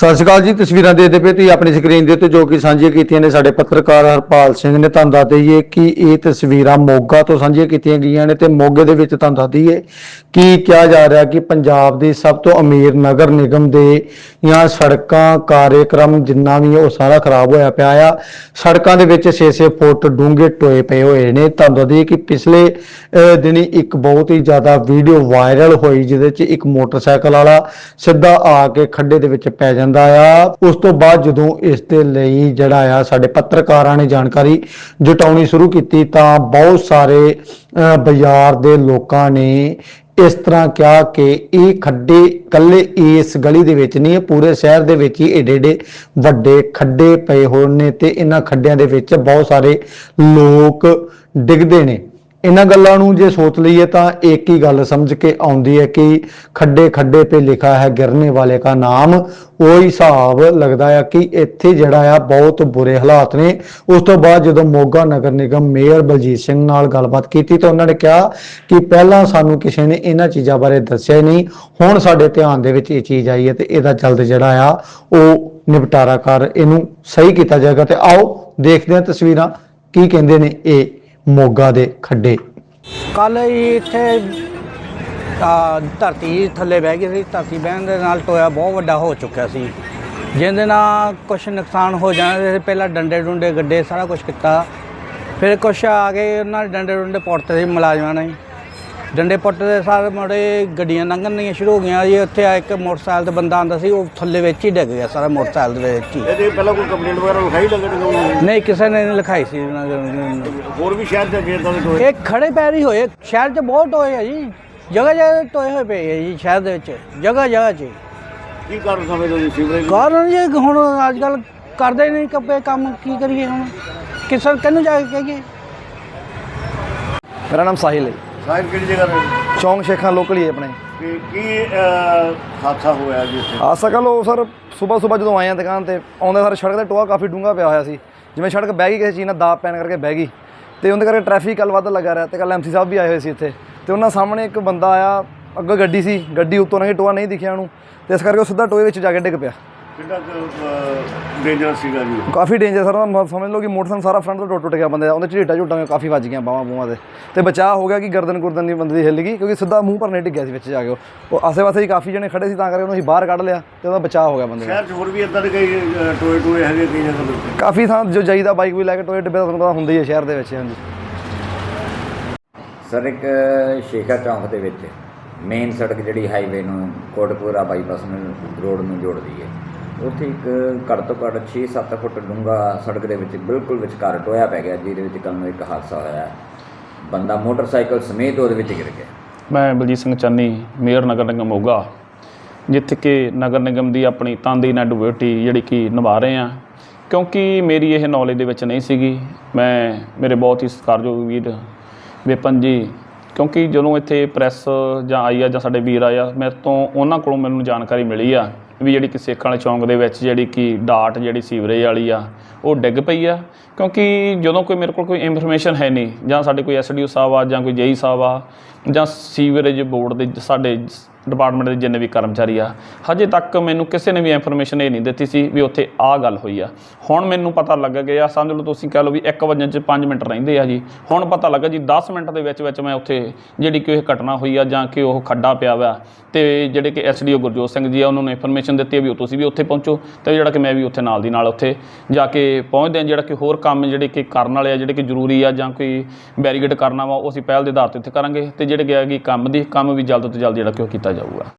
ਸਤਿ ਸ਼੍ਰੀ ਅਕਾਲ ਜੀ, ਤਸਵੀਰਾਂ ਦੇਖਦੇ ਪਏ ਤੁਸੀਂ ਆਪਣੀ ਸਕਰੀਨ ਦੇ ਉੱਤੇ ਜੋ ਕਿ ਸਾਂਝੀਆਂ ਕੀਤੀਆਂ ਨੇ ਸਾਡੇ ਪੱਤਰਕਾਰ ਹਰਪਾਲ ਸਿੰਘ ਨੇ ਤੁਹਾਨੂੰ ਦੱਸ ਦਈਏ ਕਿ ਇਹ ਤਸਵੀਰਾਂ ਮੋਗਾ ਤੋਂ ਸਾਂਝੀਆਂ ਕੀਤੀਆਂ ਗਈਆਂ ਨੇ ਤੇ ਮੋਗੇ ਦੇ ਵਿੱਚ ਤੁਹਾਨੂੰ ਦੱਸ ਦਈਏ ਕਿ ਕਿਹਾ ਜਾ ਰਿਹਾ ਕਿ ਪੰਜਾਬ ਦੇ ਸਭ ਤੋਂ ਅਮੀਰ ਨਗਰ ਨਿਗਮ ਦੇ ਜਾਂ ਸੜਕਾਂ ਕਾਰਜਕ੍ਰਮ ਜਿੰਨਾ ਵੀ ਉਹ ਸਾਰਾ ਖਰਾਬ ਹੋਇਆ ਪਿਆ ਆ। ਸੜਕਾਂ ਦੇ ਵਿੱਚ 6-6 ਫੁੱਟ ਡੂੰਘੇ ਟੋਏ ਪਏ ਹੋਏ ਨੇ। ਤੁਹਾਨੂੰ ਦੱਸ ਦਈਏ ਕਿ ਪਿਛਲੇ ਦਿਨੀ ਇੱਕ ਬਹੁਤ ਹੀ ਜ਼ਿਆਦਾ ਵੀਡੀਓ ਵਾਇਰਲ ਹੋਈ, ਜਿਹਦੇ 'ਚ ਇੱਕ ਮੋਟਰਸਾਈਕਲ ਵਾਲਾ ਸਿੱਧਾ ਆ ਕੇ ਖੱਡੇ ਦੇ ਵਿੱਚ ਪੈ ਜਾਂਦਾ ਆ। ਉਸ ਤੋਂ ਬਾਅਦ ਜਦੋਂ ਇਸ ਦੇ ਲਈ ਜਿਹੜਾ ਆ ਸਾਡੇ ਪੱਤਰਕਾਰਾਂ ਨੇ ਜਾਣਕਾਰੀ ਜੁਟਾਉਣੀ ਸ਼ੁਰੂ ਕੀਤੀ ਤਾਂ ਬਹੁਤ ਸਾਰੇ ਬਾਜ਼ਾਰ ਦੇ ਲੋਕਾਂ ਨੇ ਇਸ ਤਰ੍ਹਾਂ ਕਿਹਾ ਕਿ ਇਹ ਖੱਡੇ ਕੱਲੇ ਇਸ ਗਲੀ ਦੇ ਵਿੱਚ ਨਹੀਂ, ਇਹ ਪੂਰੇ ਸ਼ਹਿਰ ਦੇ ਵਿੱਚ ਹੀ ਏਡੇ ਏਡੇ ਵੱਡੇ ਖੱਡੇ ਪਏ ਹੋਏ ਨੇ ਤੇ ਇਹਨਾਂ ਖੱਡਿਆਂ ਦੇ ਵਿੱਚ ਬਹੁਤ ਸਾਰੇ ਲੋਕ ਡਿੱਗਦੇ ਨੇ। ਇਹਨਾਂ ਗੱਲਾਂ ਨੂੰ ਜੇ ਸੋਚ ਲਈਏ ਤਾਂ ਇੱਕ ਹੀ ਗੱਲ ਸਮਝ ਕੇ ਆਉਂਦੀ ਹੈ ਕਿ ਖੱਡੇ ਖੱਡੇ ਤੇ ਲਿਖਾ ਹੈ ਗਿਰਨੇ ਵਾਲੇ ਦਾ ਨਾਮ। ਉਹ ਹਿਸਾਬ ਲੱਗਦਾ ਆ ਕਿ ਇੱਥੇ ਜਿਹੜਾ ਆ ਬਹੁਤ ਬੁਰੇ ਹਾਲਾਤ ਨੇ। ਉਸ ਤੋਂ ਬਾਅਦ ਜਦੋਂ ਮੋਗਾ ਨਗਰ ਨਿਗਮ ਮੇਅਰ ਬਲਜੀਤ ਸਿੰਘ ਨਾਲ ਗੱਲਬਾਤ ਕੀਤੀ ਤਾਂ ਉਹਨਾਂ ਨੇ ਕਿਹਾ ਕਿ ਪਹਿਲਾਂ ਸਾਨੂੰ ਕਿਸੇ ਨੇ ਇਹਨਾਂ ਚੀਜ਼ਾਂ ਬਾਰੇ ਦੱਸਿਆ ਹੀ ਨਹੀਂ। ਹੁਣ ਸਾਡੇ ਧਿਆਨ ਦੇ ਵਿੱਚ ਇਹ ਚੀਜ਼ ਆਈ ਹੈ ਤੇ ਇਹਦਾ ਜਲਦ ਜਿਹੜਾ ਆ ਉਹ ਨਿਪਟਾਰਾ ਕਰ ਇਹਨੂੰ ਸਹੀ ਕੀਤਾ ਜਾਏਗਾ। ਤੇ ਆਓ ਦੇਖਦੇ ਹਾਂ ਤਸਵੀਰਾਂ ਕੀ ਕਹਿੰਦੇ ਨੇ ਇਹ ਮੋਗਾ ਦੇ ਖੱਡੇ। ਕੱਲ ਇੱਥੇ, ਆ, ਧਰਤੀ ਥੱਲੇ ਬਹਿ ਗਈ ਸੀ। ਧਰਤੀ ਬਹਿਣ ਦੇ ਨਾਲ ਟੋਇਆ ਬਹੁਤ ਵੱਡਾ ਹੋ ਚੁੱਕਿਆ ਸੀ। ਜਿਹਦੇ ਨਾਲ ਕੁਝ ਨੁਕਸਾਨ ਹੋ ਜਾਣਾ ਸੀ। ਪਹਿਲਾਂ ਡੰਡੇ ਡੁੰਡੇ, ਗੱਡੇ ਸਾਰਾ ਕੁਝ ਕੀਤਾ। ਫਿਰ ਕੁਛ ਆ ਕੇ ਉਹਨਾਂ ਨੇ ਡੰਡੇ ਡੁੰਡੇ ਪੁੱਟਦੇ ਸੀ ਮੁਲਾਜ਼ਮਾਂ ਨੇ। ਡੰਡੇ ਪੁੱਟਦੇ ਸਾਰੇ ਮੁੜੇ ਗੱਡੀਆਂ ਲੰਘਣੀਆਂ ਸ਼ੁਰੂ ਹੋ ਗਈਆਂ ਜੀ। ਉੱਥੇ ਆ ਇੱਕ ਮੋਟਰਸਾਈਕਲ ਤੇ ਬੰਦਾ ਆਂਦਾ ਸੀ ਉਹ ਥੱਲੇ ਵਿੱਚ ਹੀ ਡਿੱਗ ਗਿਆ ਸਾਰਾ ਮੋਟਰਸਾਈਕਲ ਦੇ ਵਿੱਚ ਹੀ। ਇਹਦੇ ਪਹਿਲਾਂ ਕੋਈ ਕੰਪਲੇਂਟ ਵਗੈਰਾ ਲਿਖਾਈ ਲੱਗਣ ਨੂੰ ਨਹੀਂ ਕਿਸੇ ਨੇ ਨਹੀਂ ਲਿਖਾਈ ਸੀ ਉਹਨਾਂ ਦੇ। ਹੋਰ ਵੀ ਸ਼ਹਿਰ ਚ ਗੇਰ ਦਾ ਟੋਏ? ਇਹ ਖੜੇ ਪੈਰ ਹੀ ਹੋਏ। ਸ਼ਹਿਰ 'ਚ ਬਹੁਤ ਟੋਏ ਆ ਜੀ। ਜਗ੍ਹਾ ਜਗ੍ਹਾ ਟੋਏ ਹੋਏ ਪਏ ਆ ਜੀ ਸ਼ਹਿਰ ਦੇ ਵਿੱਚ। ਜਗ੍ਹਾ ਜਗ੍ਹਾ 'ਚ ਕੀ ਕਾਰਨ ਸਮਝਦੇ ਹੋ ਜੀ ਸੀਵਰੇਜ ਕਾਰਨ ਜੀ ਹੁਣ ਅੱਜ ਕੱਲ ਕਰਦੇ ਨਹੀਂ ਕੱਪੇ ਕੰਮ। ਕੀ ਕਰੀਏ ਹੁਣ? ਕਿਸਨ ਕਿਹਨੂੰ ਜਾ ਕੇ ਕਹੀਏ? ਮੇਰਾ ਨਾਮ ਸਾਹਿਲ ਹੈ। ਸਾਹਿਬ ਕਿਹੜੀ ਜਗ੍ਹਾ ਤੇ? ਚੌਂਕ ਸ਼ੇਖਾਂ ਲੋਕਲ ਹੀ ਹੈ ਆਪਣੇ। ਕੀ ਕੀ ਅਹ, ਹਾਦਸਾ ਹੋਇਆ ਜੀ ਇੱਥੇ? ਆ ਸਕਲ ਉਹ ਸਰ ਸਵੇਰ ਸਵੇਰ ਜਦੋਂ ਆਏ ਆ ਦੁਕਾਨ ਤੇ ਆਉਂਦੇ ਸਾਰੇ ਸੜਕ ਤੇ ਟੋਆ ਕਾਫੀ ਡੂੰਘਾ ਪਿਆ ਹੋਇਆ ਸੀ। ਜਿਵੇਂ ਸੜਕ ਬਹਿ ਗਈ ਕਿਸੇ ਚੀਜ਼ ਨਾਲ ਦਾਬ ਪੈਣ ਕਰਕੇ ਬਹਿ ਗਈ। ਤੇ ਉਹਦੇ ਕਰਕੇ ਟ੍ਰੈਫਿਕ ਕੱਲ ਵੱਧ ਲੱਗਾ ਰਿਹਾ ਤੇ ਕੱਲ ਐਮਸੀ ਸਾਹਿਬ ਵੀ ਆਏ ਹੋਏ ਸੀ ਇੱਥੇ। ਤੇ ਉਹਨਾਂ ਸਾਹਮਣੇ ਇੱਕ ਬੰਦਾ ਆਇਆ ਅੱਗੇ ਗੱਡੀ ਸੀ। ਗੱਡੀ ਉੱਤੋਂ ਨਹੀਂ ਟੋਆ ਨਹੀਂ ਦਿਖਿਆ ਉਹਨੂੰ। ਤੇ ਇਸ ਕਰਕੇ ਉਹ ਸਿੱਧਾ ਟੋਏ ਵਿੱਚ ਜਾ ਕੇ ਡਿੱਗ ਪਿਆ। ਕਿੰਨਾ ਡੇਂਜਰ ਸੀਗਾ ਜੀ? ਕਾਫੀ ਡੇਂਜਰ ਸਰ ਉਹਦਾ ਸਮਝ ਲਓ ਕਿ ਮੋਟਰਸਾਈਕਲ ਸਾਰਾ ਫਰੰਟ ਤੋਂ ਟੁੱਟ ਟੁੱਟ ਗਿਆ ਬੰਦੇ ਦਾ। ਉਹਦੇ ਝੀਟਾ ਝੂਟਾਂ ਕਾਫੀ ਵੱਜ ਗਈਆਂ ਬਾਹਾਂ ਬੂਹਾਂ ਦੇ ਤੇ ਬਚਾਅ ਹੋ ਗਿਆ ਕਿ ਗਰਦਨ ਗੁਰਦਨ ਦੀ ਬੰਦੇ ਦੀ ਹਿੱਲ ਗਈ ਕਿਉਂਕਿ ਸਿੱਧਾ ਮੂੰਹ ਪਰ ਨਹੀਂ ਡਿੱਗਿਆ ਸੀ ਵਿੱਚ ਜਾ ਕੇ ਉਹ। ਆਸੇ-ਪਾਸੇ ਹੀ ਕਾਫੀ ਜਣੇ ਖੜੇ ਸੀ ਤਾਂ ਕਰਕੇ ਉਹਨੂੰ ਅਸੀਂ ਬਾਹਰ ਕੱਢ ਲਿਆ ਤੇ ਉਹਦਾ ਬਚਾਅ ਹੋ ਗਿਆ ਬੰਦੇ ਦਾ। ਸ਼ਹਿਰ ਚ ਹੋਰ ਵੀ ਇਦਾਂ ਦੇ ਕਈ ਟੋਏ ਟੋਏ ਹੈਗੇ ਕਈ ਜਗ੍ਹਾ ਕਾਫੀ ਥਾਂ ਜੋ ਜਾਈਦਾ ਬਾਈਕ ਵੀ ਲੈ ਕੇ ਟੋਏ ਡੱਬੇ ਦਾ ਤੁਹਾਨੂੰ ਪਤਾ ਹੁੰਦਾ ਹੀ ਹੈ ਸ਼ਹਿਰ ਦੇ ਵਿੱਚ ਹਾਂਜੀ। ਸਰ ਇੱਕ ਸ਼ੇਖਾ ਚੌਂਕ ਦੇ ਵਿੱਚ ਮੇਨ ਸੜਕ ਜਿਹੜੀ ਹਾਈਵੇ ਨੂੰ ਕੋਟਪੂਰਾ ਬਾਈਪਾਸ ਨੂੰ ਰੋਡ ਨੂੰ ਜੋੜਦੀ ਹੈ। ਉੱਥੇ ਇੱਕ ਘੱਟ ਤੋਂ ਘੱਟ 6-7 ਫੁੱਟ ਡੂੰਘਾ ਸੜਕ ਦੇ ਵਿੱਚ ਬਿਲਕੁਲ ਵਿਚਕਾਰ ਟੋਇਆ ਪੈ ਗਿਆ, ਜਿਹਦੇ ਵਿੱਚ ਕੱਲ ਨੂੰ ਇੱਕ ਹਾਦਸਾ ਹੋਇਆ। ਬੰਦਾ ਮੋਟਰਸਾਈਕਲ ਸਮੇਤ ਉਹਦੇ ਵਿੱਚ ਗਿਰ ਗਿਆ। ਮੈਂ ਬਲਜੀਤ ਸਿੰਘ ਚੰਨੀ, ਮੇਅਰ ਨਗਰ ਨਿਗਮ ਮੋਗਾ, ਜਿੱਥੇ ਕਿ ਨਗਰ ਨਿਗਮ ਦੀ ਆਪਣੀ ਤਨਦੇਹੀ ਨਾਲ ਡਿਊਟੀ ਜਿਹੜੀ ਕਿ ਨਿਭਾ ਰਹੇ ਆ ਕਿਉਂਕਿ ਮੇਰੀ ਇਹ ਨੌਲੇਜ ਦੇ ਵਿੱਚ ਨਹੀਂ ਸੀਗੀ। ਮੈਂ, ਮੇਰੇ ਬਹੁਤ ਹੀ ਸਤਿਕਾਰਯੋਗ ਵੀਰ ਵਿਪਨ ਜੀ, ਕਿਉਂਕਿ ਜਦੋਂ ਇੱਥੇ ਪ੍ਰੈਸ ਜਾਂ ਆਈ ਆ ਜਾਂ ਸਾਡੇ ਵੀਰ ਆਇਆ ਮੇਰੇ ਤੋਂ ਉਹਨਾਂ ਕੋਲੋਂ ਮੈਨੂੰ ਜਾਣਕਾਰੀ ਮਿਲੀ ਆ। ਵੀ ਜਿਹੜੀ ਕਿ ਸੇਖਾਂ ਵਾਲੇ ਚੌਂਕ ਦੇ ਵਿੱਚ ਜਿਹੜੀ ਕਿ ਡਾਟ ਜਿਹੜੀ ਸੀਵਰੇਜ ਵਾਲੀ ਆ, ਉਹ ਡਿੱਗ ਪਈ ਆ। ਕਿਉਂਕਿ ਜਦੋਂ ਕੋਈ ਮੇਰੇ ਕੋਲ ਕੋਈ ਇਨਫੋਰਮੇਸ਼ਨ ਹੈ ਨਹੀਂ, ਜਾਂ ਸਾਡੇ ਕੋਈ ਐਸਡੀਓ ਸਾਹਿਬ ਆ, ਜਾਂ ਕੋਈ ਜੇਈ ਸਾਹਿਬ ਆ, ਜਾਂ ਸੀਵਰੇਜ ਬੋਰਡ ਦੇ ਸਾਡੇ ਡਿਪਾਰਟਮੈਂਟ ਦੇ ਜਿੰਨੇ ਵੀ ਕਰਮਚਾਰੀ ਆ, ਹਜੇ ਤੱਕ ਮੈਨੂੰ ਕਿਸੇ ਨੇ ਵੀ ਇਨਫੋਰਮੇਸ਼ਨ ਇਹ ਨਹੀਂ ਦਿੱਤੀ ਸੀ ਵੀ ਉੱਥੇ ਆਹ ਗੱਲ ਹੋਈ ਆ। ਹੁਣ ਮੈਨੂੰ ਪਤਾ ਲੱਗ ਗਿਆ, ਸਮਝ ਲਓ ਤੁਸੀਂ ਕਹਿ ਲਓ ਵੀ 1 ਵਜੇ ਚ 5 ਮਿੰਟ ਰਹਿੰਦੇ ਆ ਜੀ। ਹੁਣ ਪਤਾ ਲੱਗਾ ਜੀ 10 ਮਿੰਟ ਦੇ ਵਿੱਚ ਵਿੱਚ ਮੈਂ ਉੱਥੇ ਜਿਹੜੀ ਕਿ ਇਹ ਘਟਨਾ ਹੋਈ ਆ, ਜਾਂ ਕਿ ਉਹ ਖੱਡਾ ਪਿਆ ਵਾ, ਤੇ ਜਿਹੜੇ ਕਿ ਐਸਡੀਓ ਗੁਰਜੋਤ ਸਿੰਘ ਜੀ ਆ, ਉਹਨਾਂ ਨੂੰ ਇਨਫੋਰਮੇਸ਼ਨ ਦਿੱਤੀ ਹੈ ਵੀ ਉਹ ਤੁਸੀਂ ਵੀ ਉੱਥੇ ਪਹੁੰਚੋ ਤੇ ਜਿਹੜਾ ਕਿ ਮੈਂ ਵੀ ਉੱਥੇ ਨਾਲ ਦੀ ਨਾਲ ਉੱਥੇ ਜਾ ਕੇ ਪਹੁੰਚਦੇ ਹਾਂ। ਜਿਹੜਾ ਕਿ ਹੋਰ ਕੰਮ ਜਿਹੜੇ ਕਿ ਕਰਨ ਵਾਲੇ ਆ, ਜਿਹੜੇ ਕਿ ਜ਼ਰੂਰੀ ਆ ਜਾਂ ਕੋਈ ਬੈਰੀਗੇਡ ਕਰਨਾ ਵਾ, ਉਹ ਅਸੀਂ ਪਹਿਲ ਦੇ ਆਧਾਰ ਤੇ ਉੱਥੇ ਕਰਾਂਗੇ ਤੇ ਜਿਹੜੇ ਕਿ ਹੈਗੀ ਕੰਮ ਦੀ, ਕੰਮ ਵੀ ਜਲਦ ਤੋਂ ਜਲਦ ਜਿਹੜਾ ਕਿ ਉਹ ਕੀਤਾ ਜਾਊਗਾ।